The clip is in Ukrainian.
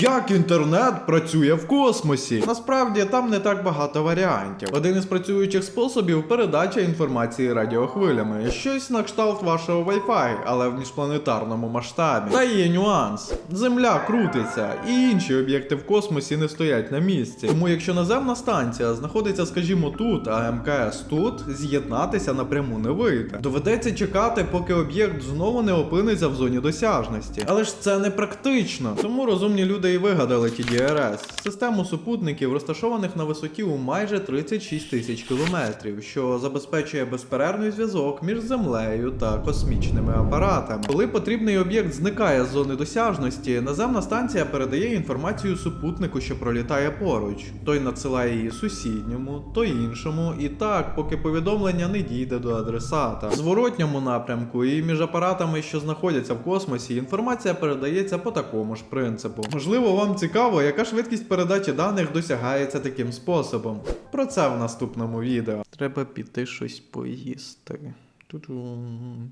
Як інтернет працює в космосі? Насправді там не так багато варіантів. Один із працюючих способів передача інформації радіохвилями. Щось на кшталт вашого Wi-Fi, але в міжпланетарному масштабі. Та є нюанс: Земля крутиться, і інші об'єкти в космосі не стоять на місці. Тому, якщо наземна станція знаходиться, скажімо, тут, а МКС тут, з'єднатися напряму не вийде. Доведеться чекати, поки об'єкт знову не опиниться в зоні досяжності. Але ж це не практично. Тому розумні люди і вигадали TDRS – систему супутників, розташованих на висоті у майже 36 тисяч кілометрів, що забезпечує безперервний зв'язок між землею та космічними апаратами. Коли потрібний об'єкт зникає з зони досяжності, наземна станція передає інформацію супутнику, що пролітає поруч. Той надсилає її сусідньому, то іншому, і так, поки повідомлення не дійде до адресата. В зворотньому напрямку і між апаратами, що знаходяться в космосі, інформація передається по такому ж принципу. Можливо, вам цікаво, яка швидкість передачі даних досягається таким способом. Про це в наступному відео. Треба піти щось поїсти.